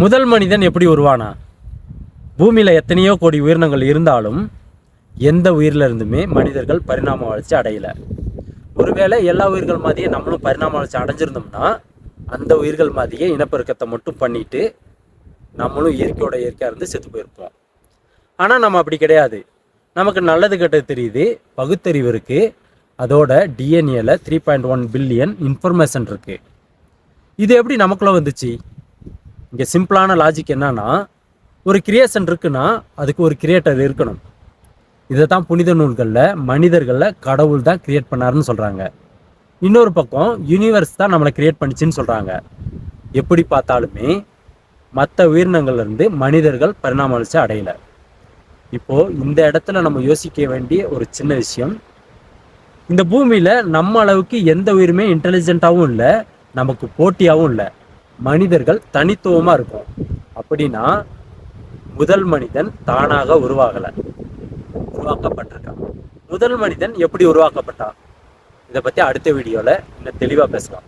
முதல் மனிதன் எப்படி உருவானா? பூமியில் எத்தனையோ கோடி உயிரினங்கள் இருந்தாலும் எந்த உயிரிலிருந்துமே மனிதர்கள் பரிணாம வளர்ச்சி அடையலை. ஒருவேளை எல்லா உயிர்கள் மாதிரியே நம்மளும் பரிணாம வளர்ச்சி அடைஞ்சிருந்தோம்னா அந்த உயிர்கள் மாதிரியே இனப்பெருக்கத்தை மட்டும் பண்ணிட்டு நம்மளும் இயற்கையோட இயற்கையாக இருந்து செத்து போயிருப்போம். ஆனால் நம்ம அப்படி கிடையாது. நமக்கு நல்லது கெட்டது தெரியுது. பகுத்தறிவு இருக்குது அதோட டிஎன்ஏல three point one billion information இருக்குது இது எப்படி நமக்குள்ளே வந்துச்சு? இங்கே சிம்பிளான லாஜிக் என்னன்னா ஒரு கிரியேஷன் இருக்குன்னா அதுக்கு ஒரு கிரியேட்டர் இருக்கணும். இதை தான் புனித நூல்களில் மனிதர்களில் கடவுள் தான் கிரியேட் பண்ணாருன்னு சொல்கிறாங்க இன்னொரு பக்கம் யூனிவர்ஸ் தான் நம்மளை கிரியேட் பண்ணிச்சுன்னு சொல்கிறாங்க எப்படி பார்த்தாலுமே மற்ற உயிரினங்கள்லேருந்து மனிதர்கள் பரிணாம வளர்ச்சி அடையலை. இப்போது இந்த இடத்துல நம்ம யோசிக்க வேண்டிய ஒரு சின்ன விஷயம் இந்த பூமியில் நம்ம அளவுக்கு எந்த உயிருமே இன்டெலிஜென்ட்டாகவும் இல்லை நமக்கு போட்டியாகவும் இல்லை. மனிதர்கள் தனித்துவமாக இருக்கும். அப்படின்னா முதல் மனிதன் தானாக உருவாகலை. உருவாக்கப்பட்டிருக்கான். முதல் மனிதன் எப்படி உருவாக்கப்பட்டான்? இதை பற்றி அடுத்த வீடியோவில் இன்னும் தெளிவாக பேசலாம்.